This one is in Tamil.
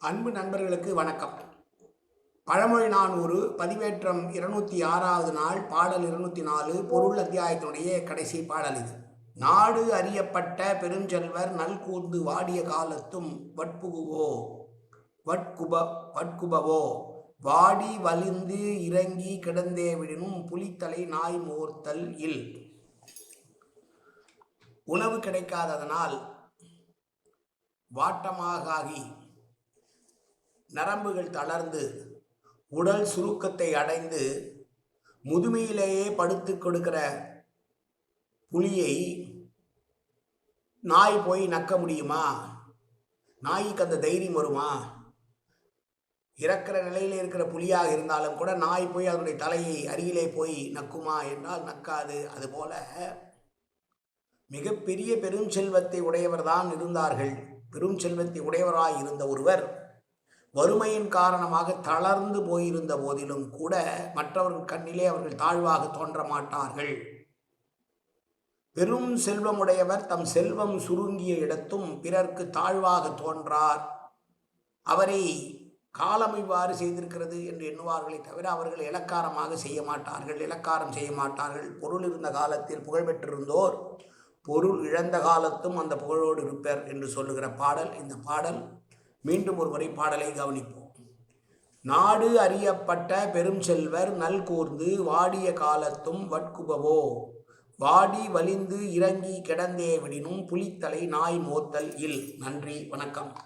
அன்பு நண்பர்களுக்கு வணக்கம். பழமொழி நான் ஒரு பதிவேற்றம் இருநூத்தி ஆறாவது நாள் பாடல் இருநூத்தி நாலு பொருள் அத்தியாயத்தினுடைய கடைசி பாடல் இது. நாடு அறியப்பட்ட பெருஞ்செல்வர் நல்கூர்ந்து வாடிய காலத்தும் வட்புகுவோ வட்குப வட்குபவோ வாடி வலிந்து இறங்கி கிடந்தே விடனும் புலித்தலை நாய் மோர்த்தல் இல். உணவு கிடைக்காததனால் வாட்டமாகாகி நரம்புகள் தளர்ந்து உடல் சுருக்கத்தை அடைந்து முதுமையிலேயே படுத்து கொடுக்கிற புலியை நாய் போய் நக்க முடியுமா? நாய்க்கு அந்த தைரியம் வருமா? இறக்கிற நிலையில் இருக்கிற புலியாக இருந்தாலும் கூட நாய் போய் அதனுடைய தலையை அருகிலே போய் நக்குமா என்றால் நக்காது. அதுபோல மிகப்பெரிய பெரும் செல்வத்தை உடையவர்தான் இருந்தார்கள். பெரும் செல்வத்தை உடையவராய் இருந்த ஒருவர் வறுமையின் காரணமாக தளர்ந்து போயிருந்த போதிலும் கூட மற்றவர்கள் கண்ணிலே அவர்கள் தாழ்வாக தோன்ற மாட்டார்கள். பெரும் செல்வமுடையவர் தம் செல்வம் சுருங்கிய இடத்தும் பிறர்க்கு தாழ்வாக தோன்றார். அவரை காலம் இவ்வாறு செய்திருக்கிறது என்று எண்ணுவார்களே தவிர அவர்கள் இலக்காரமாக செய்ய மாட்டார்கள் இலக்காரம் செய்ய மாட்டார்கள். பொருள் இருந்த காலத்தில் புகழ் பெற்றிருந்தோர் பொருள் இழந்த காலத்தும் அந்த புகழோடு இருப்பர் என்று சொல்லுகிற பாடல். இந்த பாடல் மீண்டும் ஒரு முறை பாடலை கவனிப்போம். நாடு அறியப்பட்ட பெரும் செல்வர் நல்கூர்ந்து வாடிய காலத்தும் வட்குபவோ? வாடி வலிந்து இறங்கி கிடந்தே விடினும் புலித்தலை நாய் மோத்தல் இல். நன்றி வணக்கம்.